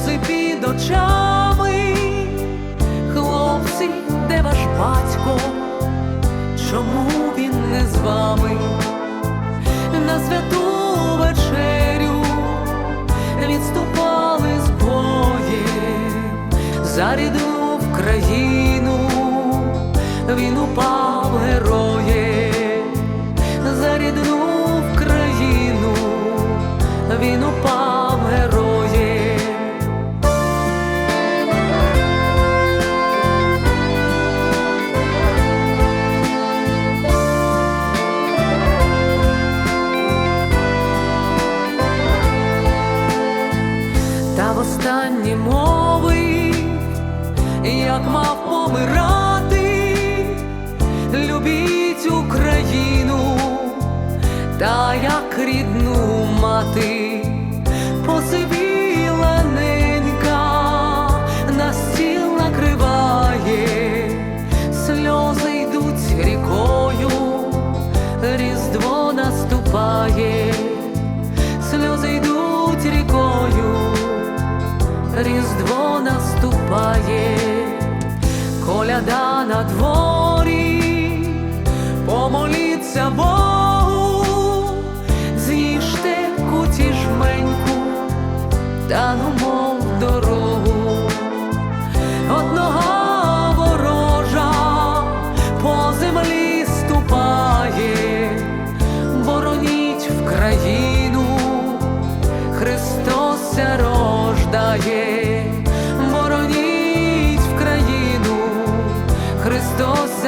Сльози під очами, хлопці, де ваш батько? Чому він не з вами? На святу вечерю відступали з боєм за рідну в країну, він упав героєм, за рідну в країну, він упав останні мови, як мав помирати, любіть Україну, та як рідну мати, різдво наступає, коляда на дворі, помоліться Богу, з'їжте куті жменьку та ну, гумов в дорогу. Одного ворожа по землі ступає, бороніть в країну. Христос рождає. dos.